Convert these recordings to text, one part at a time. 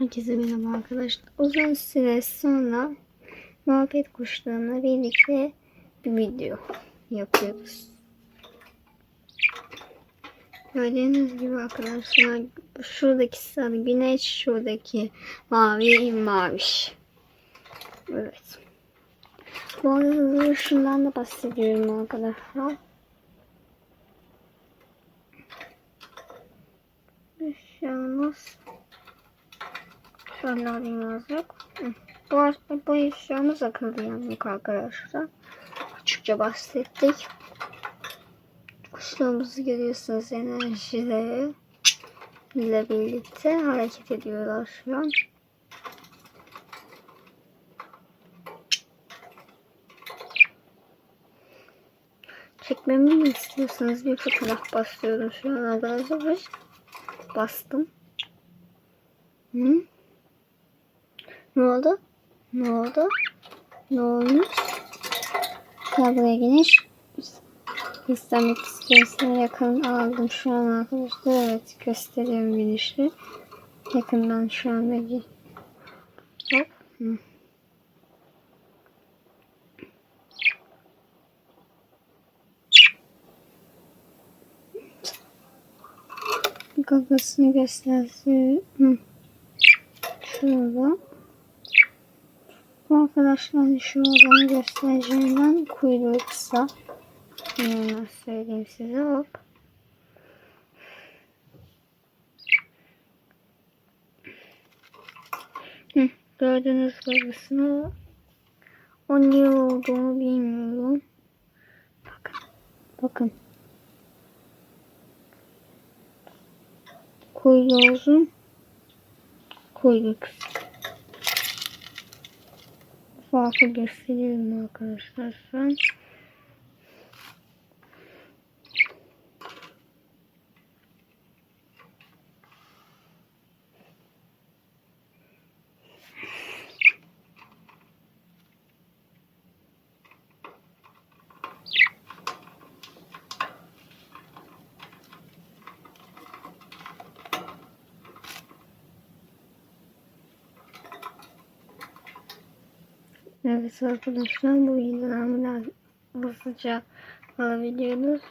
Herkese merhaba arkadaşlar. Uzun süre sonra muhabbet kuşlarımla birlikte bir video yapıyoruz. Gördüğünüz gibi arkadaşlar şuradaki sarı güneş, şuradaki mavi maviş. Evet. Bu arada şundan da bahsediyorum arkadaşlar. Eşyamız Şöyle alayım azıcık. Hı. Bu, bu eşyamız akıllı yanlık arkadaşlar. Küçükçe bahsettik. Kuşlarımızı görüyorsunuz enerjileri ile birlikte hareket ediyorlar şu an. Çekmemi mi istiyorsanız bir fotoğraf basıyorum şu an arkadaşlar. Bastım. Hı? Ne oldu? Ne oldu? Ne olmuş? Buraya güneş. İstemek istiyorsan yakın aldım şu an arkadaşlar. Evet gösteriyorum güneşi. Yakından şu an bir Hop. Hı. Gagasını göstersin. Şurada. Bu arkadaşlar şu olanı göstereceğimden kuyruğu kısa. Hemen söyleyeyim size hop. Hı, gördüğünüz gagasını o niye olduğunu bilmiyorum. Bakın. Bakın. Kuyruğu uzun. Kuyruğu kısa farkı gösteriyorum arkadaşlar Evet arkadaşlar bu videolarımı hızlıca alabiliyoruz.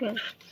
Görüşürüz.